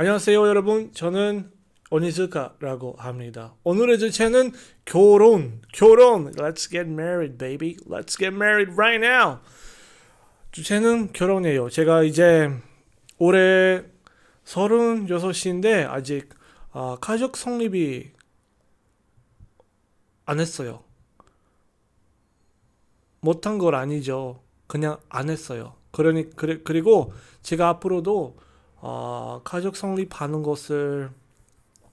안녕하세요 여러분. 저는 오니즈카라고 합니다. 오늘의 주제는 결혼 결혼. Let's get married baby. Let's get married right now. 주제는 결혼이에요. 제가 이제 올해 36인데 아직 아, 가족 성립이 안 했어요. 못한 건 아니죠. 그냥 안 했어요. 그러니 그래, 그리고 제가 앞으로도 어, 가족 성립하는 것을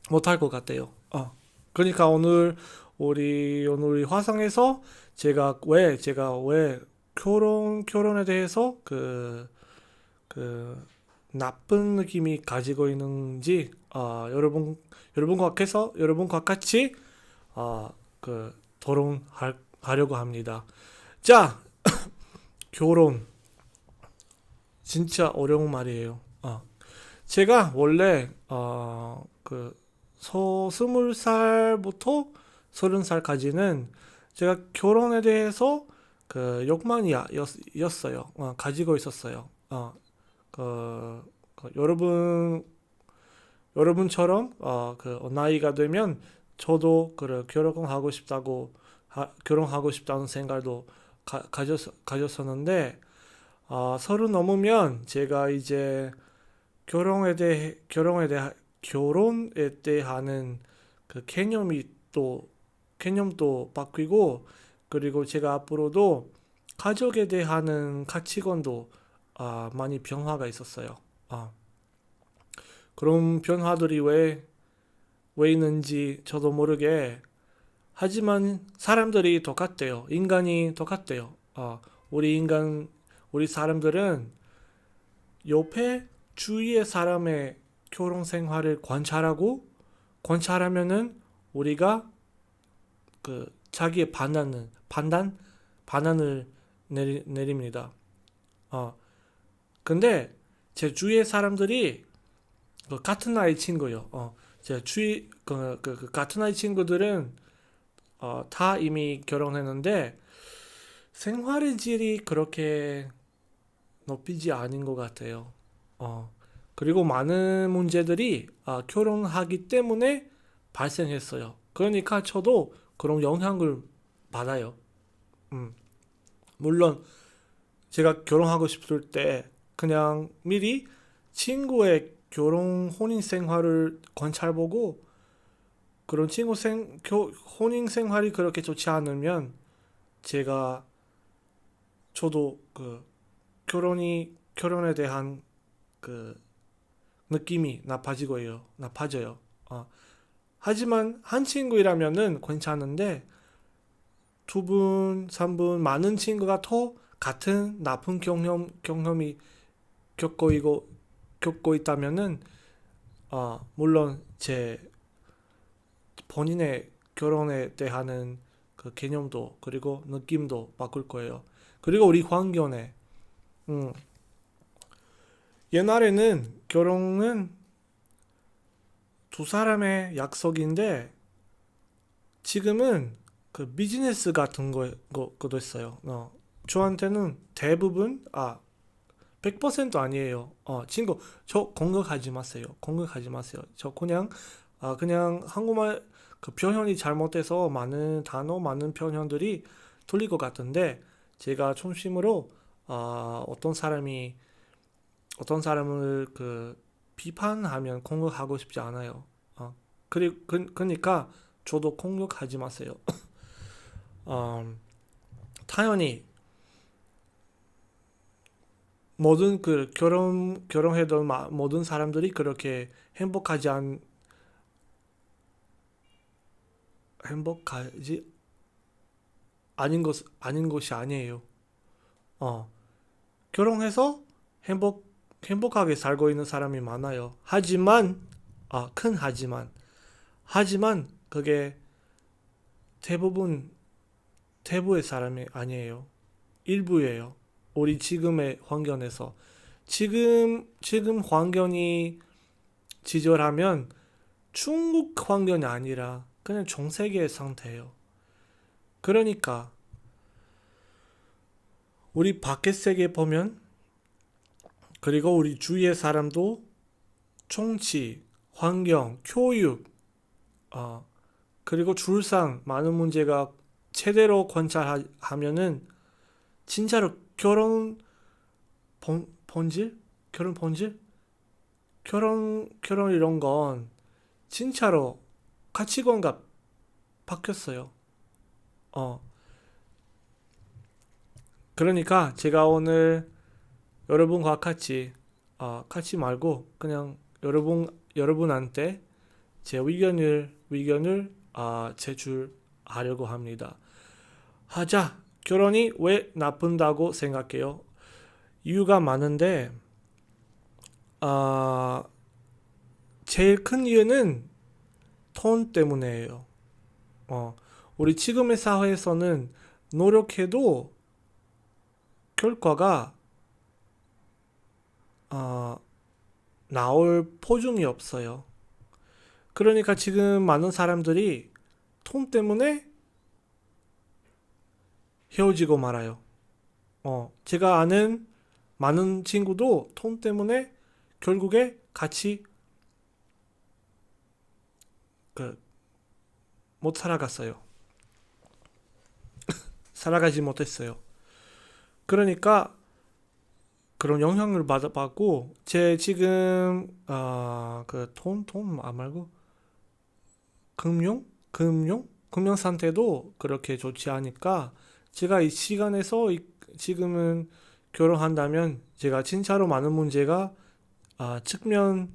못할 것 같아요. 어. 그러니까 오늘 우리 오늘 화상에서 제가 왜 제가 왜 결혼 결혼에 대해서 그그 나쁜 느낌이 가지고 있는지 어, 여러분 여러분과 같이 여러분과 같이 어, 그 토론하려고 합니다. 자 결혼 진짜 어려운 말이에요. 어. 제가 원래 어그 스물 살부터 서른 살까지는 제가 결혼에 대해서 그 욕망이 야- 였- 였어요. 어, 가지고 있었어요. 어, 그, 그 여러분 여러분처럼 어, 그 나이가 되면 저도 그 결혼하고 싶다고 하- 결혼하고 싶다는 생각도 가, 가졌 가졌었는데 아, 서른 넘으면 제가 이제 결혼에 대해 결혼에 대해 결혼에 대하는 그 개념이 또 개념도 바뀌고 그리고 제가 앞으로도 가족에 대한 가치관도 아, 많이 변화가 있었어요. 아, 그런 변화들이 왜, 왜 있는지 저도 모르게 하지만 사람들이 똑같대요. 인간이 똑같대요. 아, 우리 인간 우리 사람들은 옆에 주위의 사람의 결혼 생활을 관찰하고 관찰하면은 우리가 그 자기의 판단은 판단 반환을 내리, 내립니다. 어 근데 제 주위의 사람들이 그 같은 나이 친구요. 어 제 주위 그, 그, 그 같은 나이 친구들은 어, 다 이미 결혼했는데 생활의 질이 그렇게 높이지 않은 것 같아요. 어, 그리고 많은 문제들이 아, 결혼하기 때문에 발생했어요. 그러니까 저도 그런 영향을 받아요. 음, 물론 제가 결혼하고 싶을 때 그냥 미리 친구의 결혼 혼인 생활을 관찰보고 그런 친구 생 교, 혼인 생활이 그렇게 좋지 않으면 제가 저도 그 결혼이 결혼에 대한 그 느낌이 나빠지고 요 나빠져요. 어. 하지만 한 친구이라면은 괜찮은데 두 분, 삼 분 많은 친구가 또 같은 나쁜 경험 경험이 겪고 있고 겪고 있다면은 어, 물론 제 본인의 결혼에 대한 그 개념도 그리고 느낌도 바꿀 거예요. 그리고 우리 환경에 음, 옛날에는 결혼은 두 사람의 약속인데 지금은 그 비즈니스 같은 거, 거, 거 도 있어요. 어, 저한테는 대부분, 아, 100% 아니에요. 어, 친구, 저 공격하지 마세요. 공격하지 마세요. 저 그냥, 아, 그냥 한국말 그 표현이 잘못돼서 많은 단어, 많은 표현들이 틀릴 것 같은데 제가 중심으로 아, 어떤 사람이 어떤 사람을 그 비판하면 공격하고 싶지 않아요. 어, 그리 그, 그러니까 저도 공격하지 마세요. 음, 당연히 모든 그 결혼 결혼해던 마- 모든 사람들이 그렇게 행복하지 않 행복하지 아닌 것 아닌 것이 아니에요. 어, 결혼해서 행복 행복하게 살고 있는 사람이 많아요. 하지만 아, 큰 하지만 하지만 그게 대부분 대부의 사람이 아니에요. 일부예요. 우리 지금의 환경에서 지금 지금 환경이 지절하면 중국 환경이 아니라 그냥 전 세계의 상태예요. 그러니까 우리 밖의 세계 보면 그리고 우리 주위의 사람도 정치, 환경, 교육, 어, 그리고 줄상 많은 문제가 제대로 관찰하면은 진짜로 결혼 본, 본질? 결혼 본질? 결혼 결혼 이런 건 진짜로 가치관가 바뀌었어요. 어. 그러니까 제가 오늘 여러분과 같이 아, 같이 말고 그냥 여러분 여러분한테 제 의견을 의견을 아, 제출하려고 합니다. 하자. 결혼이 왜 나쁜다고 생각해요? 이유가 많은데 아, 제일 큰 이유는 돈 때문이에요. 어, 우리 지금의 사회에서는 노력해도 결과가 어, 나올 포증이 없어요. 그러니까 지금 많은 사람들이 돈 때문에 헤어지고 말아요. 어, 제가 아는 많은 친구도 돈 때문에 결국에 같이 그 못 살아갔어요. 살아가지 못했어요. 그러니까 그런 영향을 받아봤고 제 지금 아그돈돈안 말고 금융 금융 금융 상태도 그렇게 좋지 않으니까 제가 이 시간에서 이- 지금은 결혼한다면 제가 진짜로 많은 문제가 아, 직면하게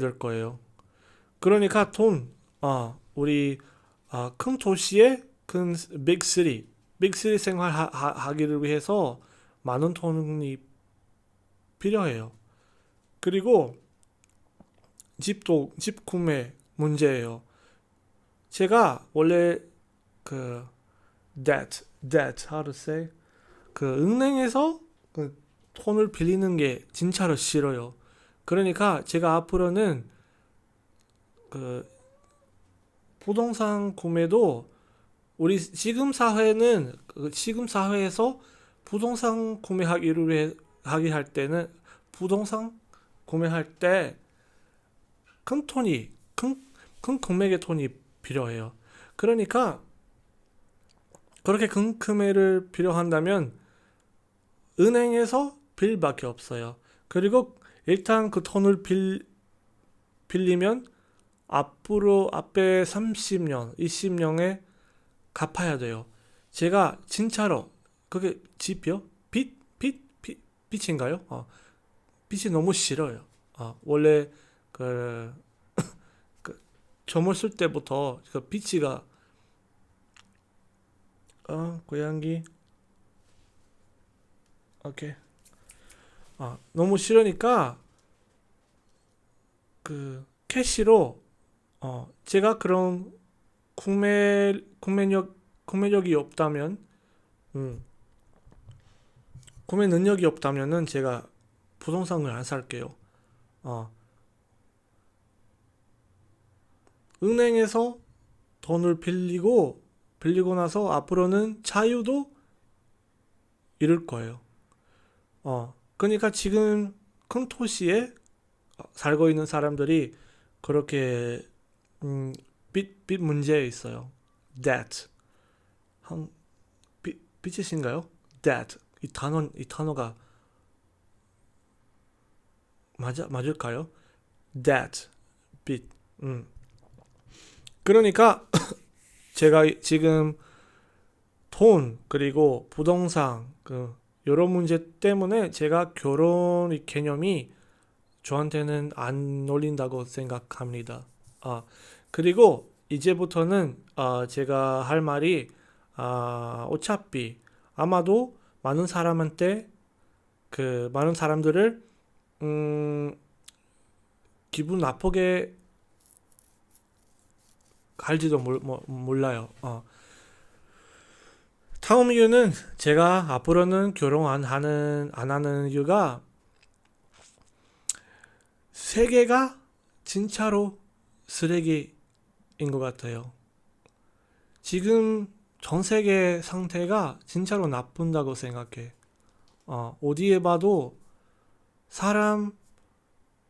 될 거예요. 그러니까 돈, 아, 우리 아, 큰 도시의 큰 빅3, 빅3 생활하기를 위해서 많은 돈이 필요해요. 그리고 집도 집 구매 문제예요. 제가 원래 그 debt, debt, how to say? 그 은행에서 그 돈을 빌리는 게 진짜로 싫어요. 그러니까 제가 앞으로는 그 부동산 구매도 우리 지금 사회는 그 지금 사회에서 부동산 구매하기를 하기 할 때는 부동산 구매할 때 큰 돈이 큰, 큰 금액의 돈이 필요해요. 그러니까 그렇게 큰 금액을 필요한다면 은행에서 빌밖에 없어요. 그리고 일단 그 돈을 빌 빌리면 앞으로 앞에 30년, 20년에 갚아야 돼요. 제가 진짜로 그게 집이요? 빚? 빚? 빚? 빚인가요? 어, 빚이 너무 싫어요. 어, 원래 그, 그 젊었을 때부터 그 빚이가 어, 고양이 오케이. 아, 너무 싫으니까 그 캐시로 어, 제가 그런 구매 구매력 구매력이 없다면 음, 구매 능력이 없다면은 제가 부동산을 안 살게요. 어, 은행에서 돈을 빌리고 빌리고 나서 앞으로는 자유도 잃을 거예요. 어, 그러니까 지금 큰 도시에 살고 있는 사람들이 그렇게 음, 빚, 빚 문제에 있어요. debt. 한, 빚, 빚이신가요? debt. 이 단어, 이 단어가 맞아, 맞을까요? debt. 빚. 음. 그러니까 제가 지금 돈 그리고 부동산 그 이런 문제 때문에 제가 결혼 이 개념이 저한테는 안 어울린다고 생각합니다. 아 그리고 이제부터는 아 제가 할 말이 아 어차피 아마도 많은 사람한테 그 많은 사람들을 음 기분 나쁘게 갈지도 몰, 뭐, 몰라요. 어. 다음 이유는 제가 앞으로는 결혼 안 하는 안 하는 이유가 세계가 진짜로 쓰레기인 것 같아요. 지금 전 세계 상태가 진짜로 나쁜다고 생각해. 어, 어디에 봐도 사람,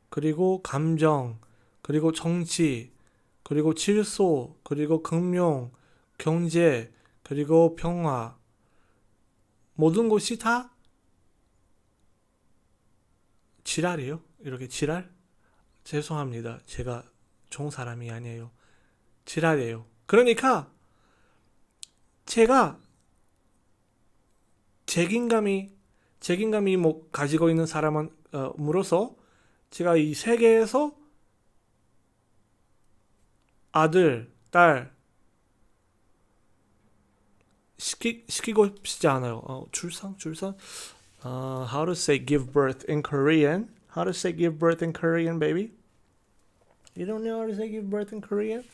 그리고 감정, 그리고 정치, 그리고 질소, 그리고 금융, 경제, 그리고 평화. 모든 것이 다 지랄이에요. 이렇게 지랄? 죄송합니다. 제가 좋은 사람이 아니에요. 지랄이에요. 그러니까 제가 책임감이 책임감이 뭐 가지고 있는 사람은 어, 물어서 제가 이 세계에서 아들, 딸 시키 시키고 싶지 않아요. 어, 출산, 출산. 어, how to say give birth in Korean? How to say give birth in Korean, baby? You don't know how to say give birth in Korean?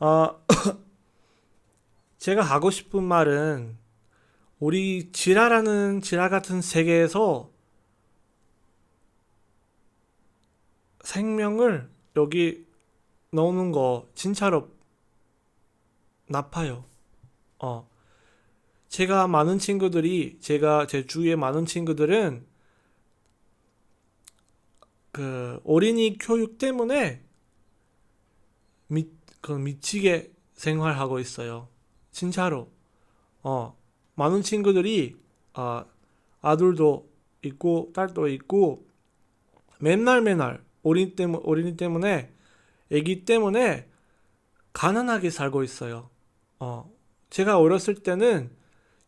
어, 제가 하고 싶은 말은 우리 지랄하는 지랄 같은 세계에서 생명을 여기 넣는 거 진짜로 나빠요. 어. 제가 많은 친구들이 제가 제 주위에 많은 친구들은 그 어린이 교육 때문에 미, 그 미치게 생활하고 있어요. 진짜로. 어. 많은 친구들이 아, 아들도 있고 딸도 있고 맨날 맨날 어린이 때문 어린이 때문에 아기 때문에 가난하게 살고 있어요. 어. 제가 어렸을 때는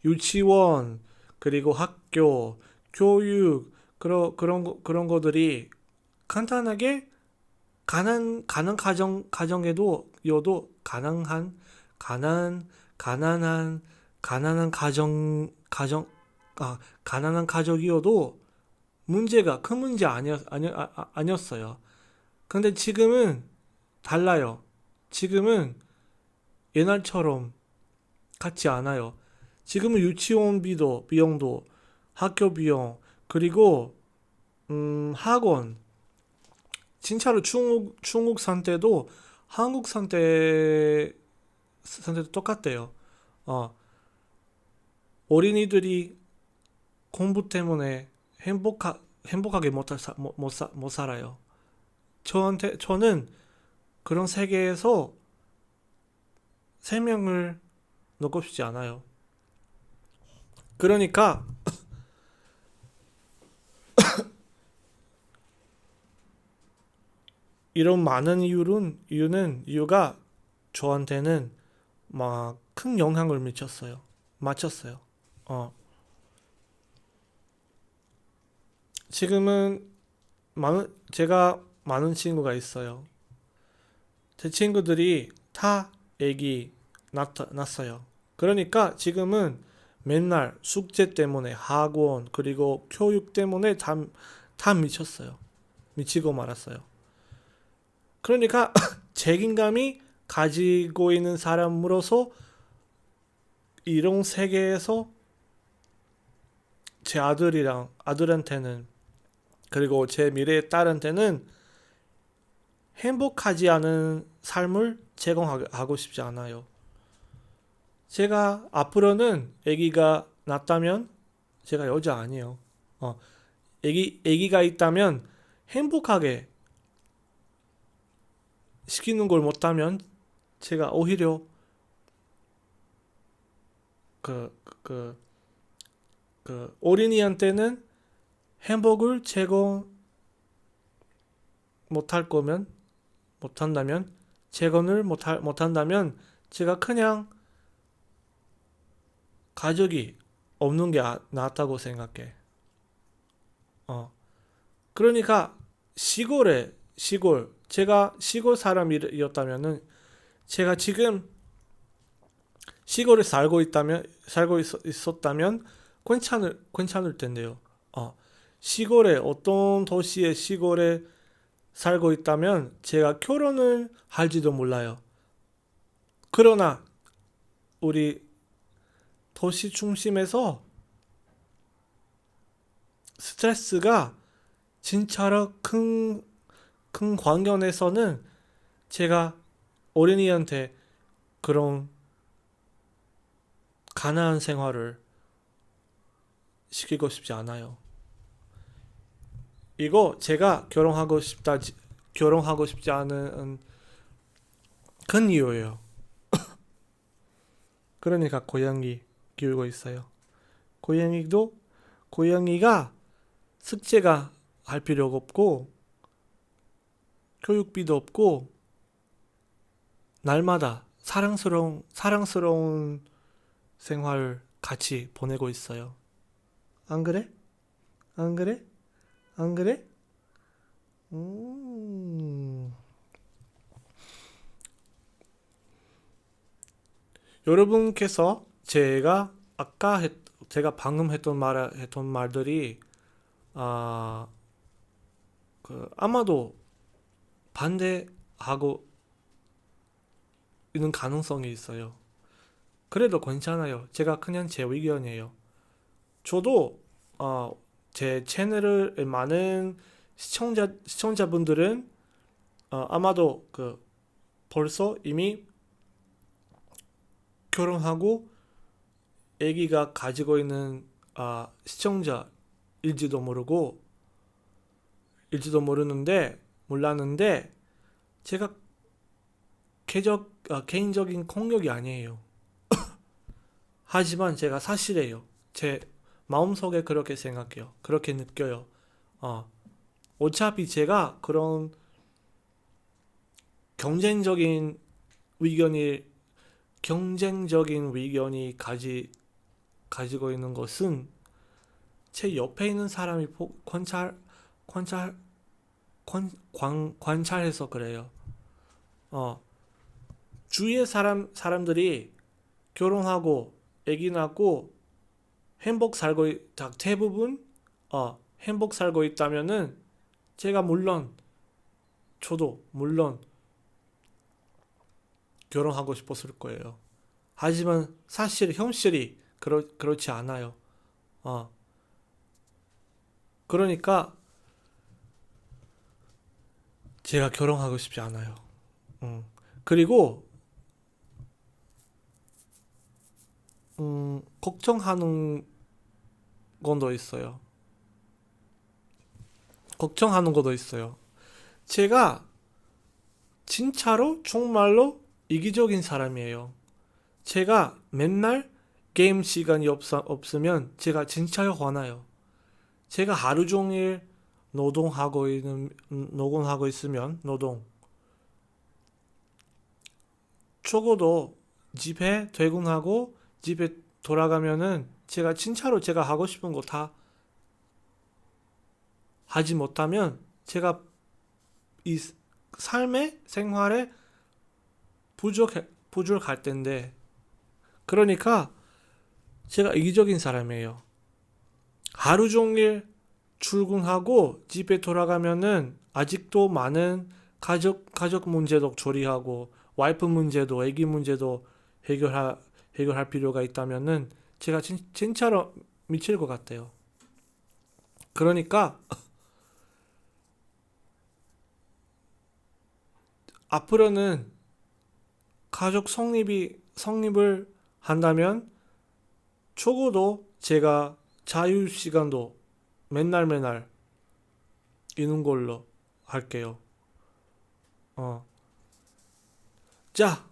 유치원 그리고 학교 교육 그런 그런 거- 그런 거들이 간단하게 가난 가난 가정 가정에도 여도 가난한 가난 가난한 가난한 가정 가정 아 가난한 가족이어도 문제가 큰 문제 아니었 아니, 아, 아- 아니었어요. 근데 지금은 달라요. 지금은 옛날처럼 같지 않아요. 지금은 유치원비도 비용도 학교 비용 그리고 음, 학원 진짜로 중국 중국 상태도 한국 상태 상태도 똑같대요. 어 어린이들이 공부 때문에 행복하 행복하게 못, 사, 못, 못, 사, 못 살아요. 저한테 저는 그런 세계에서 생명을 넣고 싶지 않아요. 그러니까 이런 많은 이유는 이유는 이유가 저한테는 막 큰 영향을 미쳤어요. 맞췄어요. 어. 지금은 많은 제가 많은 친구가 있어요. 제 친구들이 다 애기 낳았어요. 그러니까 지금은 맨날 숙제 때문에 학원 그리고 교육 때문에 다, 다 미쳤어요. 미치고 말았어요. 그러니까 책임감이 가지고 있는 사람으로서 이런 세계에서 제 아들이랑 아들한테는 그리고 제 미래의 딸한테는 행복하지 않은 삶을 제공하고 싶지 않아요. 제가 앞으로는 아기가 낳다면 제가 여자 아니에요. 어, 아기 아기가 있다면 행복하게 시키는 걸 못하면 제가 오히려 그, 그, 그 어린이한테는 행복을 제공 못할 거면 못한다면 재건을 못할 못한다면 제가 그냥 가족이 없는 게 아- 낫다고 생각해. 어. 그러니까 시골에 시골 제가 시골 사람이었다면은 제가 지금 시골에 살고 있다면 살고 있, 있었다면 괜찮을 괜찮을 텐데요. 어. 시골에 어떤 도시의 시골에 살고 있다면 제가 결혼을 할지도 몰라요. 그러나 우리 도시 중심에서 스트레스가 진짜로 큰, 큰 관견에서는 제가 어린이한테 그런 가난한 생활을 시키고 싶지 않아요. 이거 제가 결혼하고 싶다 결혼하고 싶지 않은 큰 이유예요. 그러니까 고양이 키우고 있어요. 고양이도 고양이가 숙제가 할 필요가 없고 교육비도 없고 날마다 사랑스러운 사랑스러운 생활 같이 보내고 있어요. 안 그래? 안 그래? 안 그래? 음. 여러분께서 제가 아까 했, 제가 방금 했던 말 했던 말들이 아, 그 아마도 반대하고 있는 가능성이 있어요. 그래도 괜찮아요. 제가 그냥 제 의견이에요. 저도 어, 제 채널을 많은 시청자 시청자분들은 어, 아마도 그 벌써 이미 결혼하고 아기가 가지고 있는 아, 시청자일지도 모르고 일지도 모르는데 몰랐는데 제가 개적, 아, 개인적인 공격이 아니에요. 하지만 제가 사실이에요. 제 마음속에 그렇게 생각해요. 그렇게 느껴요. 어. 어차피 제가 그런 경쟁적인 의견이 경쟁적인 의견이 가지 가지고 있는 것은 제 옆에 있는 사람이 보, 관찰 관찰 관, 관, 관찰해서 그래요. 어. 주위의 사람 사람들이 결혼하고 아기 낳고 행복 살고 있, 대부분 어, 행복 살고 있다면은 제가 물론 저도 물론 결혼하고 싶었을 거예요. 하지만 사실 현실이 그렇 그렇지 않아요. 어. 그러니까 제가 결혼하고 싶지 않아요. 음. 그리고 음, 걱정하는 건더 있어요. 걱정하는 것도 있어요. 제가 진짜로 정말로 이기적인 사람이에요. 제가 맨날 게임 시간이 없, 없으면 제가 진짜 화나요. 제가 하루 종일 노동하고 있는 노동하고 있으면 노동 적어도 집에 퇴근하고 집에 돌아가면은 제가 진짜로 제가 하고 싶은 거 다 하지 못하면 제가 이 삶의 생활에 부족해 부족할 텐데 그러니까 제가 이기적인 사람이에요. 하루 종일 출근하고 집에 돌아가면은 아직도 많은 가족 가족 문제도 조리하고 와이프 문제도 애기 문제도 해결하 해결할 필요가 있다면은 제가 진, 진짜로 미칠 것 같아요. 그러니까 앞으로는 가족 성립이 성립을 한다면 적어도 제가 자유 시간도 맨날 맨날 있는 걸로 할게요. 어. 자,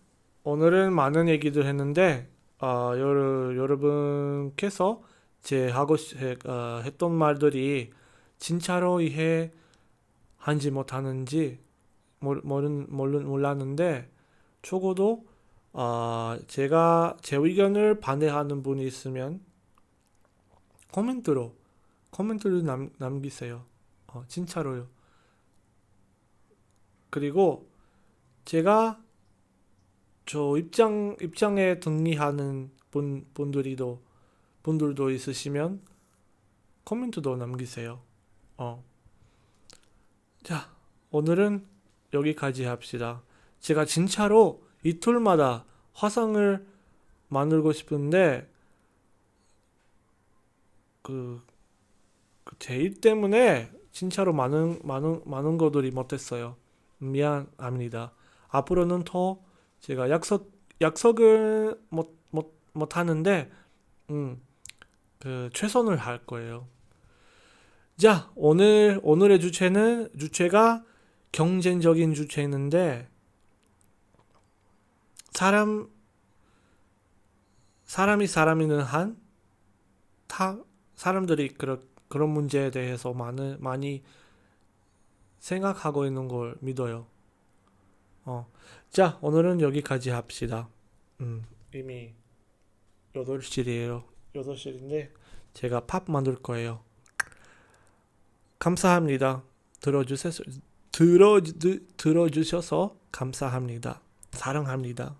오늘은 많은 얘기들 했는데 어, 여러, 여러분께서 제 하고 싶, 어, 했던 말들이 진짜로 이해한지 못하는지 모르, 모르, 몰랐는데 적어도 어, 제가 제 의견을 반대하는 분이 있으면 코멘트로 코멘트를 남, 남기세요. 어, 진짜로요. 그리고 제가 저 입장 입장에 동의하는 분 분들이도 분들도 있으시면 코멘트도 남기세요. 어. 자, 오늘은 여기까지 합시다. 제가 진짜로 이틀마다 화상을 만들고 싶은데 그, 그 제 일 때문에 진짜로 많은 많은 많은 것들이 못했어요. 미안합니다. 앞으로는 더 제가 약속 약속을 못 못 못 하는데 음, 그 최선을 할 거예요. 자, 오늘 오늘의 주체는 주체가 경쟁적인 주체인데 사람 사람이 사람이는 한 타 사람들이 그런 그런 문제에 대해서 많은 많이 생각하고 있는 걸 믿어요. 어. 자, 오늘은 여기까지 합시다. 음, 이미 8시이에요. 8시인데 제가 팝 만들 거예요. 감사합니다. 들어주셔서 들어 들어주셔서 감사합니다. 사랑합니다.